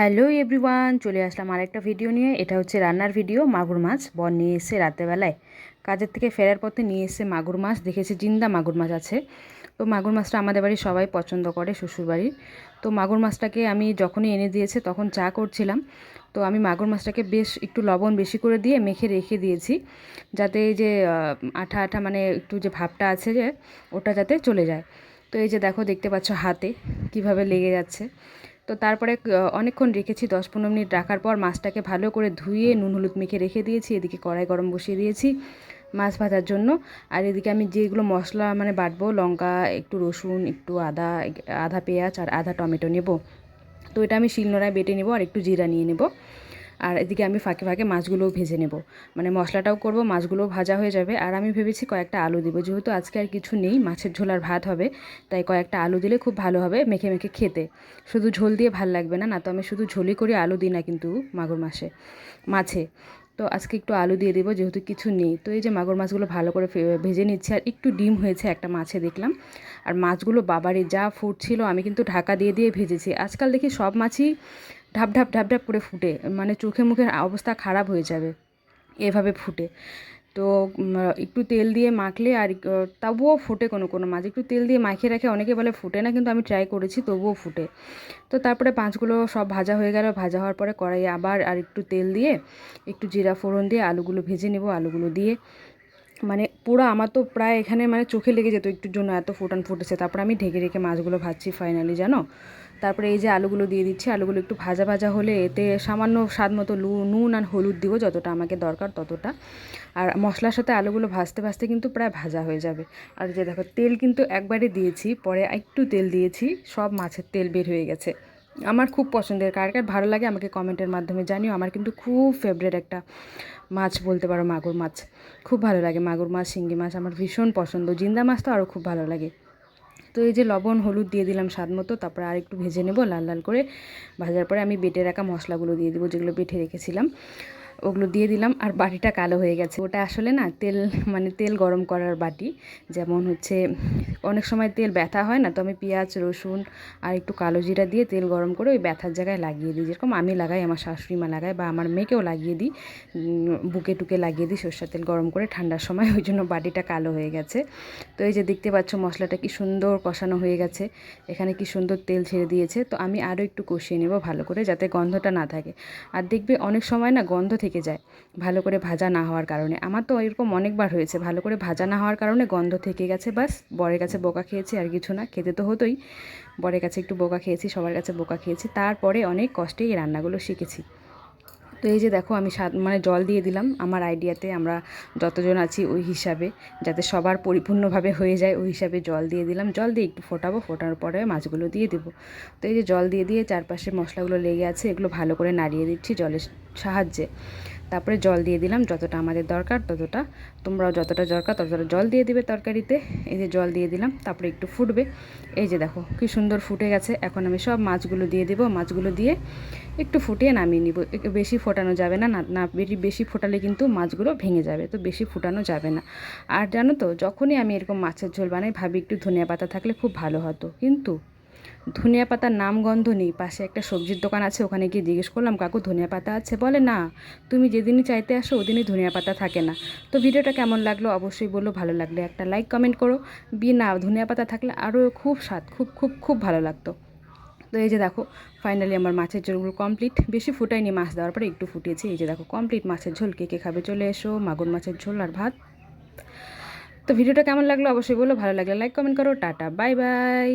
Hello everyone, চলে আসলাম আরেকটা video নিয়ে। এটা হচ্ছে রান্নার ভিডিও, মাগুর মাছ। বর নিয়ে এসে রাতেরবেলায় কাজের থেকে ফেরার পথে নিয়ে এসে মাগুর মাছ। দেখেছি জিন্দা মাগুর মাছ আছে। তো মাগুর মাছটা আমাদের বাড়ির সবাই পছন্দ করে শ্বশুরবাড়ির তো মাগুর মাছটাকে আমি যখনই এনে দিয়েছে তখন চা করছিলাম। তো আমি মাগুর মাছটাকে বেশ একটু লবণ বেশি করে দিয়ে মেখে রেখে দিয়েছি। যাতে এই যে আঠা আঠা মানে একটু যে ভাবটা আছে যে, ওটা যাতে চলে যায়। তো এই যে দেখো, দেখতে পাচ্ছ হাতে কীভাবে লেগে যাচ্ছে। তো তারপরে অনেকক্ষণ রেখেছি, দশ পনেরো মিনিট রাখার পর মাছটাকে ভালো করে ধুয়ে নুন হলুদ মেখে রেখে দিয়েছি, এদিকে কড়াই গরম বসিয়ে দিয়েছি মাছ ভাজার জন্য। আর এদিকে আমি যেগুলো মশলা মানে বাটবো, লঙ্কা, একটু রসুন, একটু আদা আধা পেঁয়াজ আর আধা টমেটো নেব। তো এটা আমি শিলনোড়ায় বেটে নেব আর একটু জিরা নিয়ে নেব। আর এদিকে আমি ফাঁকে ফাঁকে মাছগুলোও ভেজে নেব। মানে মশলাটাও করব, মাছগুলোও ভাজা হয়ে যাবে। আর আমি ভেবেছি কয়েকটা আলু দিব, যেহেতু আজকে আর কিছু নেই, মাছের ঝোল আর ভাত হবে, তাই কয়েকটা আলু দিলে খুব ভালো হবে মেখে মেখে খেতে। শুধু ঝোল দিয়ে ভালো লাগবে না না তো আমি শুধু ঝোলই করে, আলু দিই না কিন্তু মাগুর মাসে মাছে। তো আজকে একটু আলু দিয়ে দেবো, যেহেতু কিছু নেই। তো এই যে মাগুর মাছগুলো ভালো করে ভেজে নিচ্ছে, আর একটু ডিম হয়েছে একটা মাছে দেখলাম। আর মাছগুলো বাবারে যা ফুটছিল, আমি কিন্তু ঢাকা দিয়ে দিয়ে ভেজেছি। আজকাল দেখি সব মাছই ঢাপ ঢাপ ঢাপ ঢাপ করে ফুটে মানে চোখে মুখের অবস্থা খারাপ হয়ে যাবে এভাবে ফুটে। তো একটু তেল দিয়ে মাখলে আর তবুও ফুটে কোনো কোনো মাছ। একটু তেল দিয়ে মাখিয়ে রাখে, অনেকে বলে ফুটে না, কিন্তু আমি ট্রাই করেছি, তবুও ফুটে। তো তারপরে পাঁচগুলো সব ভাজা হয়ে গেল, ভাজা হওয়ার পরে কড়াইয়ে আবার আর একটু তেল দিয়ে, একটু জিরা ফোড়ন দিয়ে আলুগুলো ভেজে নেব, আলুগুলো দিয়ে। মানে পুরো আমার তো প্রায় এখানে মানে চোখে লেগে যেত একটুর জন্য, এত ফুটান ফুটেছে। তারপর আমি ঢেকে রেখে মাছগুলো ভাজছি ফাইনালি জানো? তারপরে এই যে আলুগুলো দিয়ে দিচ্ছি, আলুগুলো একটু ভাজা ভাজা হলে এতে সামান্য স্বাদ মতো নুন আর হলুদ দিব, যতটা আমাকে দরকার ততটা। আর মশলার সাথে আলুগুলো ভাজতে ভাজতে কিন্তু প্রায় ভাজা হয়ে যাবে। আর যে দেখো, তেল কিন্তু একবারে দিয়েছি, পরে একটু তেল দিয়েছি, সব মাছের তেল বের হয়ে গেছে। আমার খুব পছন্দের, কার কার ভালো লাগে আমাকে কমেন্টের মাধ্যমে জানিও, আমার কিন্তু খুব ফেভারেট একটা মাছ বলতে পারো, মাগুর মাছ। খুব ভালো লাগে মাগুর মাছ, শিঙ্গি মাছ, আমার ভীষণ পছন্দ। জিন্দা মাছ তো আরও খুব ভালো লাগে। তো এই যে লবণ, হলুদ দিয়ে দিলাম স্বাদ মতো, তারপরে আর একটু ভেজে নেব লাল লাল করে। ভাজার পরে আমি বেটে রাখা মশলাগুলো দিয়ে দেবো, যেগুলো বেটে রেখেছিলাম। ওগুলো দিয়ে দিলাম আর বাটিটা কালো হয়ে গেছে। ওটা আসলে না তেল মানে তেল গরম করার বাটি। যেমন হচ্ছে, অনেক সময় তেল ব্যথা হয় না, তো আমি পেঁয়াজ, রসুন আর একটু কালো জিরা দিয়ে তেল গরম করে ওই ব্যথার জায়গায় লাগিয়ে দিই। যেরকম আমি লাগাই, আমার শাশুড়ি মা লাগায় বা আমার মেয়েকেও লাগিয়ে দিই বুকে টুকে লাগিয়ে দিই সর্ষের তেল গরম করে ঠান্ডার সময়, ওই জন্য বাটিটা কালো হয়ে গেছে। তো এই যে দেখতে পাচ্ছ মশলাটা কি সুন্দর কষানো হয়ে গেছে, এখানে কি সুন্দর তেল ছেড়ে দিয়েছে। তো আমি আরও একটু কষিয়ে নেব ভালো করে যাতে গন্ধটা না থাকে। আর দেখবে অনেক সময় না গন্ধ থেকে থেকে যায়। ভালো করে ভাজা না হওয়ার কারণে। আমার তো এরকম অনেকবার হয়েছে। ভালো করে ভাজা না হওয়ার কারণে গন্ধ থেকে গেছে বাস বরের কাছে বোকা খেয়েছি আর কিছু না। খেতে তো হতোই। বরের কাছে একটু বোকা খেয়েছি, সবার কাছে বোকা খেয়েছি। তারপরে অনেক কষ্টে এই রান্নাগুলো শিখেছি। তো এই যে দেখো, আমি মানে জল দিয়ে দিলাম। আমার আইডিয়াতে আমরা যতজন আছি ওই হিসাবে, যাতে সবার পরিপূর্ণভাবে হয়ে যায়, ওই হিসাবে জল দিয়ে দিলাম। জল দিয়ে একটু ফোটাবো ফোটার পরে মাছগুলো দিয়ে দেবো। তো এই যে জল দিয়ে দিয়ে চারপাশে মশলাগুলো লেগে আছে, এগুলো ভালো করে নাড়িয়ে দিচ্ছি। জলের সাহায্যে। তারপরে জল দিয়ে দিলাম, যতটা আমাদের দরকার ততটা। তোমরাও যতটা দরকার ততটা জল দিয়ে দিবে তরকারিতে। এই যে জল দিয়ে দিলাম, তারপরে একটু ফুটবে। এই যে দেখো, কি সুন্দর ফুটে গেছে। এখন আমি সব মাছগুলো দিয়ে দেবো। মাছগুলো দিয়ে একটু ফুটিয়ে নামিয়ে নিব। বেশি ফোটানো যাবে না না বেশি ফোটালে কিন্তু মাছগুলো ভেঙে যাবে। তো বেশি ফুটানো যাবে না। আর জানো তো, যখনই আমি এরকম মাছের ঝোল বানাই, ভাবি একটু ধনিয়া পাতা থাকলে খুব ভালো হতো। কিন্তু ধনিয়া পাতার নাম গন্ধ নেই। পাশে একটা সবজির দোকান আছে, ওখানে গিয়ে জিজ্ঞেস করলাম, কাকু, ধনিয়া পাতা আছে? বলে, না, তুমি যেদিনই চাইতে আসো, ওদিনই ধনিয়া পাতা থাকে না। তো ভিডিওটা কেমন লাগল অবশ্যই বলল ভালো লাগলে একটা লাইক কমেন্ট করো। বি, না, ধনিয়া পাতা থাকলে আরও খুব স্বাদ, খুব খুব খুব ভালো লাগতো। তো এই যে দেখো ফাইনালি আমার মাছের ঝোলগুলো কমপ্লিট বেশি ফুটাইনি মাছ দেওয়ার পরে, একটু ফুটিয়েছি এই যে দেখো কমপ্লিট মাছের ঝোল। কে কে খাবে চলে এসো, মাগুর মাছের ঝোল আর ভাত। তো ভিডিওটা কেমন লাগল অবশ্যই বলো, ভালো লাগলে লাইক কমেন্ট করো। Tata bye by